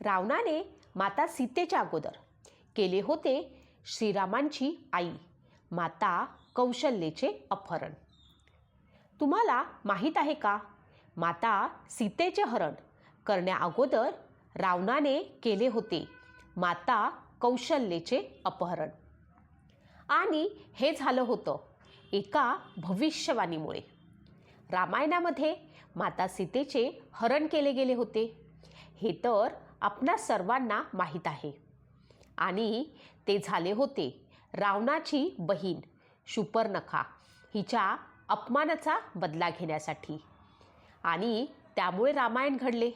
रावणाने माता सीतेच्या अगोदर केले होते श्रीरामांची आई माता कौशल्येचे अपहरण. तुम्हाला माहीत आहे का? माता सीतेचे हरण करण्याअगोदर रावणाने केले होते माता कौशल्येचे अपहरण. आणि हे झालं होतं एका भविष्यवाणीमुळे. रामायणामध्ये माता सीतेचे हरण केले गेले होते. हे तर आपणा सर्वांना माहीत आहे. आणि ते झाले होते रावणाची बहीण शुपर्नखा. हिच्या अपमानाचा बदला घेण्यासाठी. आणि त्यामुळे रामायण घडले.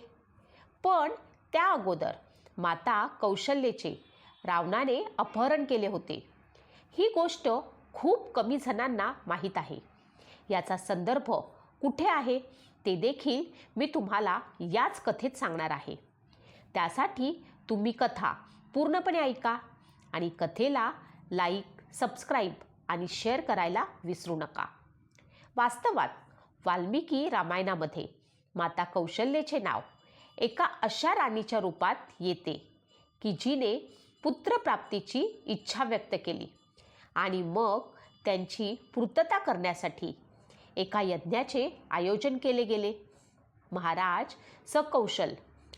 पण त्या अगोदर माता कौशल्येचे रावणाने अपहरण केले होते. ही गोष्ट खूप कमी जणांना माहीत आहे. याचा संदर्भ कुठे आहे ते देखील मी तुम्हाला याच कथेत सांगणार आहे. त्यासाठी तुम्ही कथा पूर्णपणे ऐका आणि कथेला लाईक सबस्क्राईब आणि शेअर करायला विसरू नका. वास्तवात वाल्मिकी रामायणामध्ये माता कौशल्येचे नाव एका अशा राणीच्या रूपात येते की जिने पुत्रप्राप्तीची इच्छा व्यक्त केली आणि मग त्यांची पूर्तता करण्यासाठी एका यज्ञाचे आयोजन केले गेले. महाराज सकौशल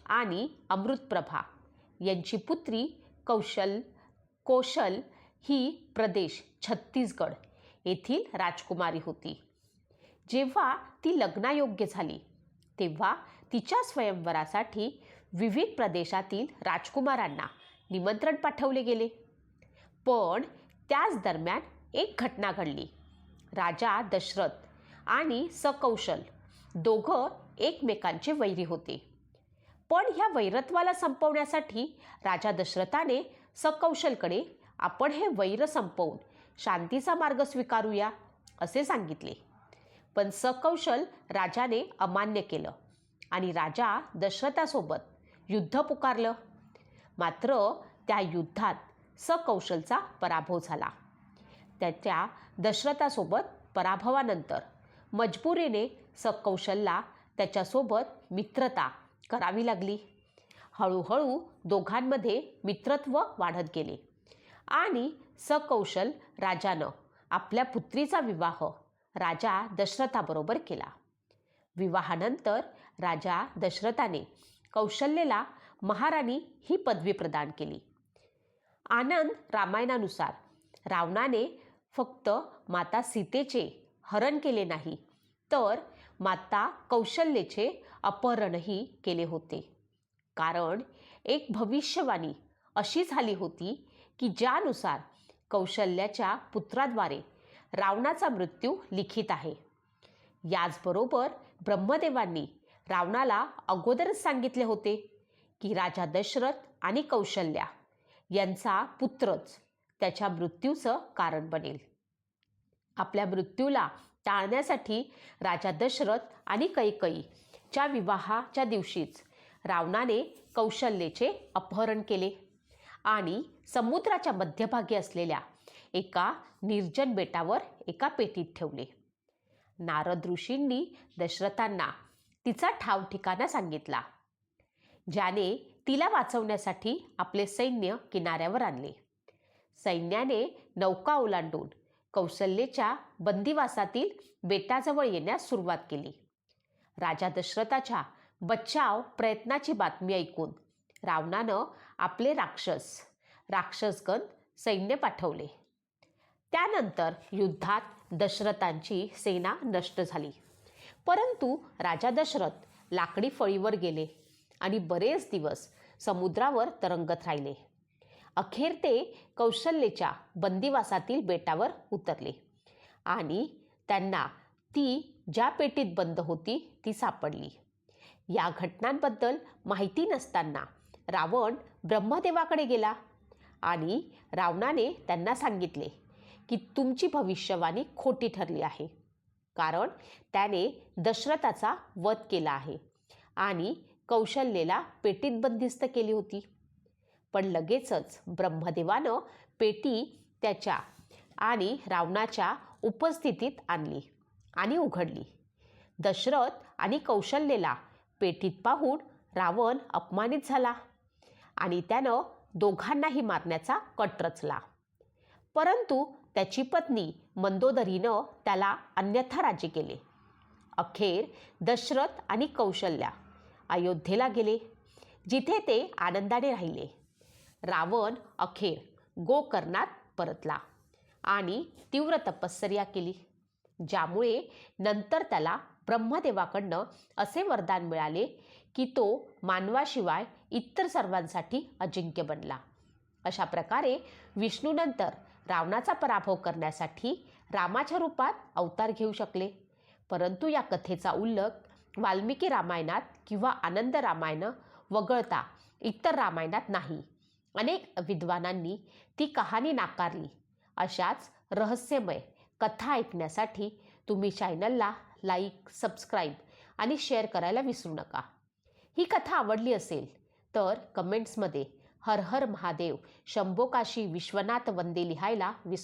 आणि अमृतप्रभा यांची पुत्री कौशल कौशल ही प्रदेश छत्तीसगड येथील राजकुमारी होती. जेव्हा ती लग्नायोग्य झाली तेव्हा तिच्या स्वयंवरासाठी विविध प्रदेशातील राजकुमारांना निमंत्रण पाठवले गेले. पण त्याच दरम्यान एक घटना घडली. राजा दशरथ आणि सकौशल दोघं एकमेकांचे वैरी होते. पण ह्या वैरत्वाला संपवण्यासाठी राजा दशरथाने सकौशलकडे आपण हे वैर संपवून शांतीचा मार्ग स्वीकारूया असे सांगितले. पण सकौशल राजाने अमान्य केलं आणि राजा दशरथासोबत युद्ध पुकारलं. मात्र त्या युद्धात सकौशलचा पराभव झाला. त्याच्या दशरथासोबत पराभवानंतर मजबुरीने सकौशलला त्याच्यासोबत मित्रता करावी लागली. हळूहळू दोघांमध्ये मित्रत्व वाढत गेले. आणि सकौशल राजानं आपल्या पुत्रीचा विवाह राजा दशरथाबरोबर केला. विवाहानंतर राजा दशरथाने कौशल्यला महाराणी ही पदवी प्रदान केली. आनंद रामायणानुसार रावणाने फक्त माता सीतेचे हरण केले नाही तर माता कौशल्येचे अपहरणही केले होते. कारण एक भविष्यवाणी अशी झाली होती की ज्यानुसार कौशल्याच्या पुत्राद्वारे रावणाचा मृत्यू लिखित आहे. याचबरोबर ब्रह्मदेवांनी रावणाला अगोदरच सांगितले होते की राजा दशरथ आणि कौशल्या यांचा पुत्रच त्याच्या मृत्यूचं कारण बनेल. आपल्या मृत्यूला टाळण्यासाठी राजा दशरथ आणि कैकईच्या विवाहाच्या दिवशीच रावणाने कौशल्येचे अपहरण केले आणि समुद्राच्या मध्यभागी असलेल्या एका निर्जन बेटावर एका पेटीत ठेवले. नारद ऋषींनी दशरथांना तिचा ठाव ठिकाणा सांगितला ज्याने तिला वाचवण्यासाठी आपले सैन्य किनाऱ्यावर आणले. सैन्याने नौका ओलांडून कौशल्येच्या बंदिवासातील बेटाजवळ येण्यास सुरुवात केली. राजा दशरथाच्या बचाव प्रयत्नाची बातमी ऐकून रावणानं आपले राक्षस राक्षसगण सैन्य पाठवले. त्यानंतर युद्धात दशरथांची सेना नष्ट झाली. परंतु राजा दशरथ लाकडी फळीवर गेले आणि बरेच दिवस समुद्रावर तरंगत राहिले. अखेर ते कौशल्येच्या बंदिवासातील बेटावर उतरले. आणि त्यांना ती ज्या पेटीत बंद होती ती सापडली. या घटनांबद्दल माहिती नसताना रावण ब्रह्मदेवाकडे गेला आणि रावणाने त्यांना सांगितले की तुमची भविष्यवाणी खोटी ठरली आहे. कारण त्याने दशरथाचा वध केला आहे आणि कौशल्येला पेटीत बंदिस्त केली होती. पण लगेचच ब्रह्मदेवानं पेटी त्याच्या आणि रावणाच्या उपस्थितीत आणली आणि उघडली. दशरथ आणि कौशल्येला पेटीत पाहून रावण अपमानित झाला आणि त्यानं दोघांनाही मारण्याचा कट रचला. परंतु त्याची पत्नी मंदोदरीनं त्याला अन्यथा राजी केले. अखेर दशरथ आणि कौशल्या अयोध्येला गेले जिथे ते आनंदाने राहिले. रावण अखेर गोकर्णात परतला आणि तीव्र तपश्चर्या केली. ज्यामुळे नंतर त्याला ब्रह्मदेवाकडनं असे वरदान मिळाले की तो मानवाशिवाय इतर सर्वांसाठी अजिंक्य बनला. अशा प्रकारे विष्णूनंतर रावणाचा पराभव करण्यासाठी रामाच्या रूपात अवतार घेऊ शकले. परंतु या कथेचा उल्लेख वाल्मिकी रामायणात किंवा आनंद रामायण वगळता इतर रामायणात नाही. अनेक विद्वानांनी ती कहाणी नाकारली. अशाच रहस्यमय कथा ऐकण्यासाठी तुम्ही चॅनलला लाईक सबस्क्राईब आणि शेअर करायला विसरू नका. ही कथा आवडली असेल तर कमेंट्समध्ये हर हर महादेव शंभोकाशी विश्वनाथ वंदे लिहायला विसरू